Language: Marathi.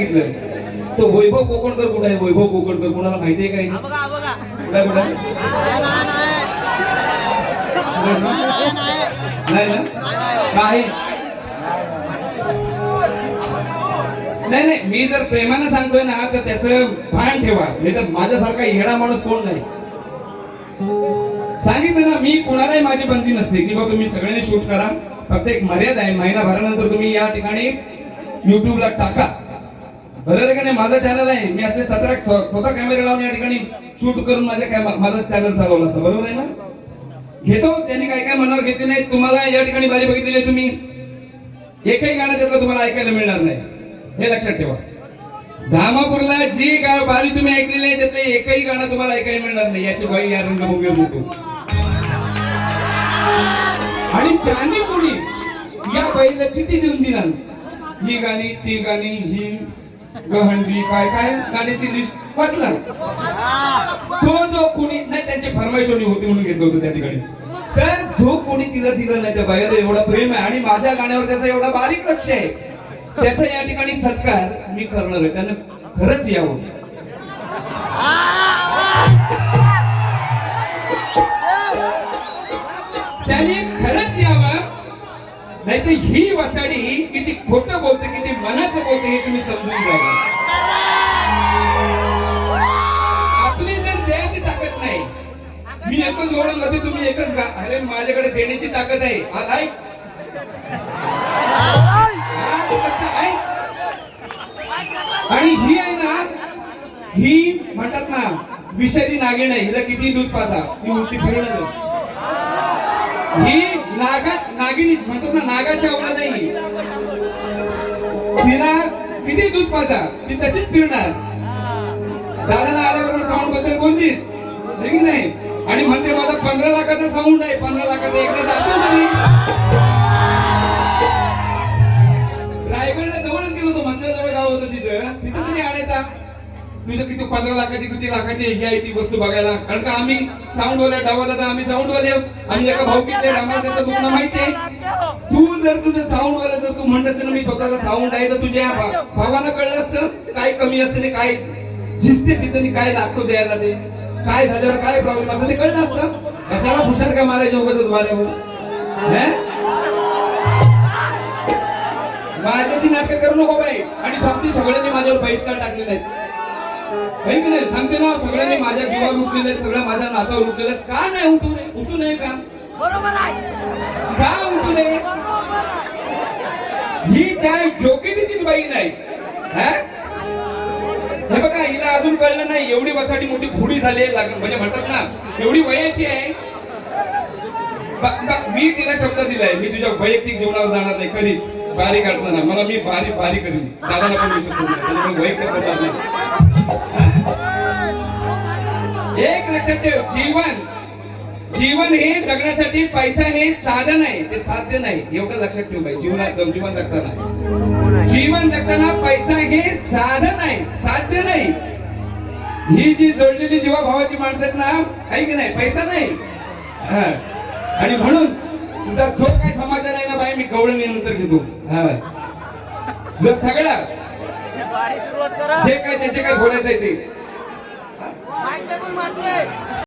सांगितलं. तो वैभव कोकणकर कुठे आहे? वैभव कोकणकर कोणाला माहिती आहे का बघा बघा. कुठे कुठे नाही ना? काही नाही नाही मी जर प्रेमानं सांगतोय ना तर त्याचं भान ठेवा. नाही तर माझ्यासारखा येडा माणूस कोण नाही? सांगितलं ना मी कोणालाही माझी बंदी नसते. की बा तुम्ही सगळ्यांनी शूट करा. फक्त एक मर्यादा आहे. महिनाभरानंतर तुम्ही या ठिकाणी युट्यूबला टाका. बरोबर का नाही माझा चॅनल आहे. मी असले सतरा स्वतः कॅमेरा लावून या ठिकाणी शूट करून माझ्या माझा चॅनल चालवला असतं. बरोबर आहे ना? घेतो. त्यांनी काय काय मनावर घेतले नाही तुम्हाला या ठिकाणी बारी बघितलेली तुम्ही. एकही गाणं त्यातलं तुम्हाला ऐकायला मिळणार नाही. हे लक्षात ठेवा. धामापूरला जी गाव बारी तुम्ही ऐकलेली आहे त्यातलं एकही गाणं तुम्हाला ऐकायला मिळणार नाही. याची बाई या रंगभूमीवर होतो आणि चांदी कोणी या बाईला चिठी देऊन दिला. ही गाणी ती गाणी ही. गहंडी काय काय गाण्याची लिस्ट वाचला. तो जो कोणी नाही त्यांची फरमाईशोनी होती म्हणून घेतलं होतं त्या ठिकाणी. तर जो कोणी तिला दिलं नाही त्या बाहेर एवढा प्रेम आहे आणि माझ्या गाण्यावर त्याचा एवढा बारीक लक्ष आहे. त्याचा या ठिकाणी सत्कार मी करणार आहे. त्यानं खरंच यावं. तर ही वसाडी किती खोटं बोलते किती मनाचं बोलते हे तुम्ही समजून जावं आपली जर द्यायची ताकद नाही मी एकच ओढून जाते तुम्ही एकच अरे माझ्याकडे देण्याची ताकद आहे. आज ऐक. आणि ही आहे ना ही म्हणतात ना विषारी नागिण आहे हिला किती दूध पाजा ती उलटी फिरणार ही नागा नागिनी म्हणतात ना नागाची आवडा नाही. तिला किती दूध पाजा ती तशीच फिरणार दादाला आल्याबरोबर साऊंडबद्दल बोलली नाही? आणि म्हणते माझा पंधरा लाखाचा साऊंड आहे पंधरा लाखाचा एकदा जातो नाही तुझं किती पंधरा लाखाची किती लाखाची ही आहे ती वस्तू बघायला. कारण का आम्ही साऊंड वाले डावा दादा आम्ही साऊंड वाले. आणि एका भाऊकीतले आम्हाला त्याचं दुखणं माहिती आहे तू जर तुझं साऊंड वाला जर तू म्हणत असते ना मी स्वतःचा साऊंड आहे तर तुझ्या भा- भावानं कळलं असतं काय कमी असते काय झिजते तिथं काय लागतो द्यायला ते? काय झाल्यावर काय प्रॉब्लेम असं ते कळलं असतं? कशाला हुशार का मारायचे उगाच माऱ्यावर हे? माझ्याशी नाटक करू नको बाई. आणि समती सगळ्यांनी माझ्यावर बहिष्कार टाकलेले आहेत है की नाही? सांगते ना सगळ्यांनी माझ्या जीवावर उठलेले सगळ्या माझ्या नाचावर उठलेले का नाही उठू नये? उठू नये का? बरोबर आहे. का उठू नये? ही त्या जोकितीचीच बाई नाही. हा? बघा हिला अजून कळलं नाही एवढी वसाडी मोठी घोडी झाली आहे, म्हणजे म्हणतात ना एवढी वयाची आहे. मी तिला शब्द दिलाय मी तुझ्या वैयक्तिक जीवनावर जाणार नाही कधी काढणार काढताना मला मी बारी बारी करीन. दादाला पण मी शब्द वैयक्तिक करणार नाही एक लक्षात ठेव. जीवन. जीवन हे जगण्यासाठी पैसा हे साधन आहे. ते साध्य नाही. एवढं लक्षात ठेव बाई. जीवनात जग- जीवन जगताना. जीवन जगताना पैसा हे साधन आहे. साध्य नाही. ही जी जोडलेली जीवा भावाची माणसं आहेत ना काही की नाही? पैसा नाही. आणि म्हणून तुझा जो काय समाज आहे ना बाई मी नंतर घेतो. हा. जर सगळा जे काय जे जे काय बोलायचं आहे ते